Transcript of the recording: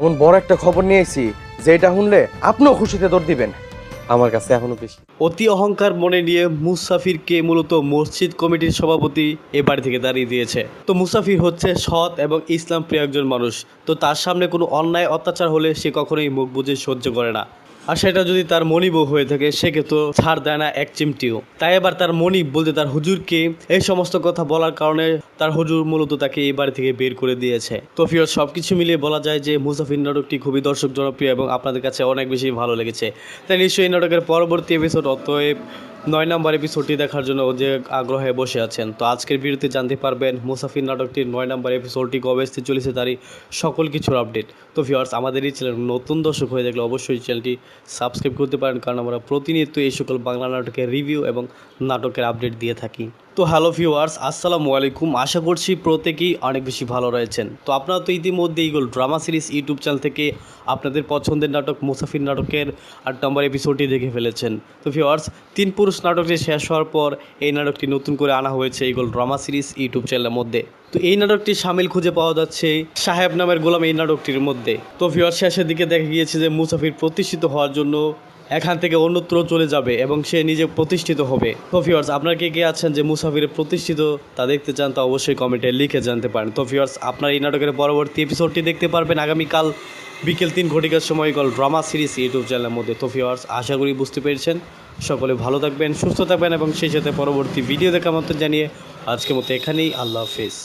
এমন বড় একটা খবর নিয়েছি এসেছি যেটা শুনলে আপনিও খুশিতে দৌড় দিবেন। আমার কাছে এখনও বেশি। অতি অহংকার মনে নিয়ে মুসাফিরকে মূলত মসজিদ কমিটির সভাপতি এ বাড়ি থেকে দাঁড়িয়ে দিয়েছে। তো মুসাফির হচ্ছে সৎ এবং ইসলাম প্রিয় একজন মানুষ। তো তার সামনে কোনো অন্যায় অত্যাচার হলে সে কখনোই মুখ বুঝে সহ্য করে না। আর সেটা যদি তার মনিবও হয়ে থাকে সেকে তো ছাড় দেয় না এক চিমটিও। তাই এবার তার মনিব বলতে তার হুজুরকে এই সমস্ত কথা বলার কারণে তার হুজুর মূলত তাকে এই বাড়ি থেকে বের করে দিয়েছে। তো ফিরত সব কিছু মিলিয়ে বলা যায় যে মুসাফির নাটকটি খুবই দর্শক জনপ্রিয় এবং আপনাদের কাছে অনেক বেশি ভালো লেগেছে। তাই নিশ্চয়ই নাটকের পরবর্তী এপিসোড অতএব নয় নম্বর এপিসোডটি দেখার জন্য যে আগ্রহে বসে আছেন। তো আজকের ভিডিওতে জানতে পারবেন মুসাফির নাটকটির নয় নম্বর এপিসোডটি কবে আসতে চলেছে তারই সকল কিছুর আপডেট তো ভিউয়ার্স আমাদের এই চ্যানেল নতুন দর্শক হয়ে থাকলে অবশ্যই চ্যানেলটি সাবস্ক্রাইব করতে পারেন, কারণ আমরা প্রতিনিয়ত এই সকল বাংলা নাটকের রিভিউ এবং নাটকের আপডেট দিয়ে থাকি। তো হ্যালো ভিউয়ার্স, আসসালামু আলাইকুম। আশা করছি প্রত্যেকেই অনেক বেশি ভালো রয়েছেন। তো আপনারা তো ইতিমধ্যে এইগুলো ড্রামা সিরিজ ইউটিউব চ্যানেল থেকে আপনাদের পছন্দের নাটক মুসাফির নাটকের আট নম্বর এপিসোডটি দেখে ফেলেছেন। তো ভিউয়ার্স, তিন পুরুষ নাটকটি শেষ হওয়ার পর এই নাটকটি নতুন করে আনা হয়েছে এইগুলো ড্রামা সিরিজ ইউটিউব চ্যানেলের মধ্যে। তো এই নাটকটি সামিল খুঁজে পাওয়া যাচ্ছে সাহেব নামের গোলাম এই নাটকটির মধ্যে। তো ভিউয়ার্স, শেষের দিকে দেখা গিয়েছে যে মুসাফির প্রতিষ্ঠিত হওয়ার জন্য এখান থেকে অন্যত্র চলে যাবে এবং সে নিজে প্রতিষ্ঠিত হবে। তো ভিউয়ার্স আপনারা কে কে আছেন যে মুসাফিরে প্রতিষ্ঠিত তা দেখতে চান তো অবশ্যই কমেন্টে লিখে জানতে পারেন। তো আপনার এই নাটকের পরবর্তী এপিসোডটি দেখতে পারবেন আগামীকাল বিকেল তিন ঘটিকার সময় গল ড্রামা সিরিজ ইউটিউব চ্যানেলের মধ্যে। তো আশা করি বুঝতে পেরেছেন। সকলে ভালো থাকবেন, সুস্থ থাকবেন এবং সেই সাথে পরবর্তী ভিডিও দেখা মতো জানিয়ে আজকের মতো এখানেই। আল্লাহ হাফিজ।